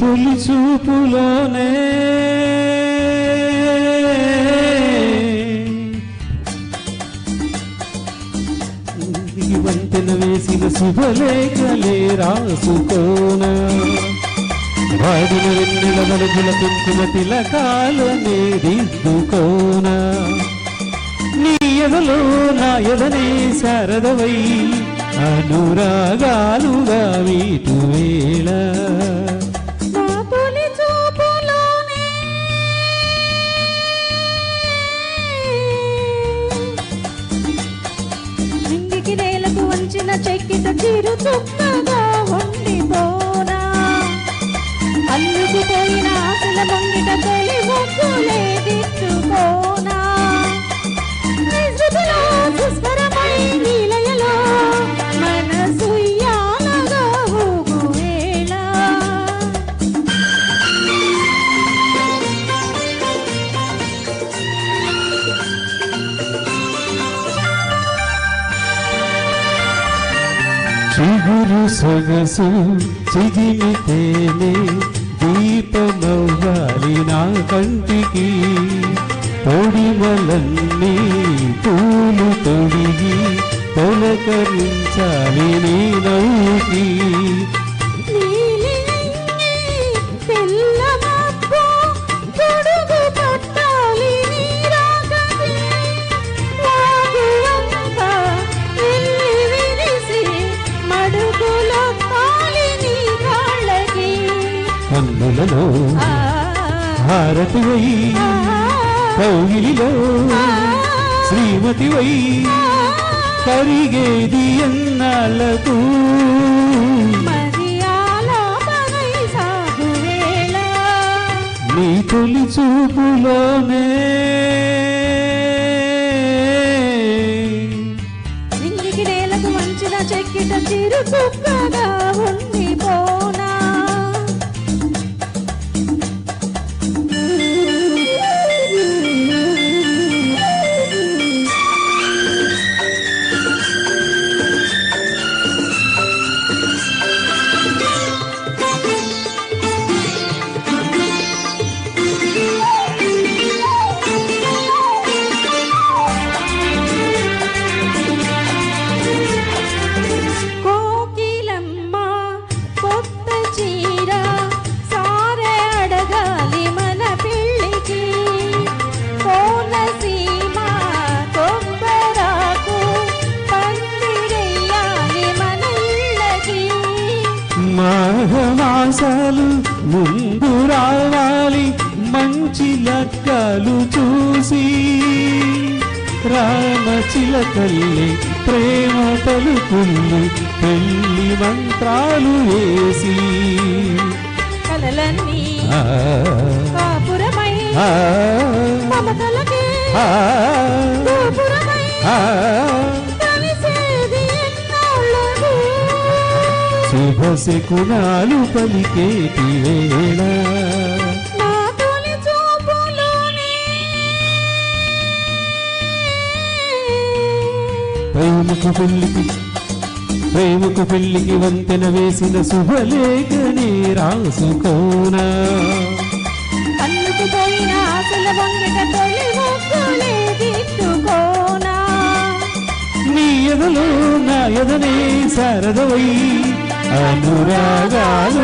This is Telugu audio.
తొలి చూపులోనే వంతెన వేసిన శుభలేఖలే రాసుకోన. వాడిన వెన్నెల మలుపుల కుంకుమ తిలకాలనే దిద్దుకోన. నీ ఎదలో నా ఎదనే శారదవై అనురాగాలుగా వీటు వేళ చెక్కిన వంచిన చెక్కిట చిగురు సొగసు చిగిలితేనే దీపమవ్వాలి నా కంటికి. పొడిమలన్నీ పూలు తొడిగి తొలకరించాలి నీ కన్నులలో ఆ, హారతివై కౌగిలిలో ఆ, శ్రీమతివై కరిగేది ఎన్నాళ్ళకు నీ తొలి చూపులోనే. చెక్కిట చిరు చుక్కగా మాఘమాసాలు ముందు రావాలి మంచి లక్కలు చూసి. రామ చిలకల్లి ప్రేమ పలుకుల్ని పెళ్ళి మంత్రాలు వేసి. కలలన్నీ కాపురమై మమతలకే శుభ శకునాలు పలికేటి వేళ. ప్రేమకు పెళ్ళికి ప్రేమకు పెళ్ళికి వంతెన వేసిన శుభలేఖని రాసుకోనా. నీ ఎదలో నా ఎదనే శారదవై అనురాగాలుగా వీటి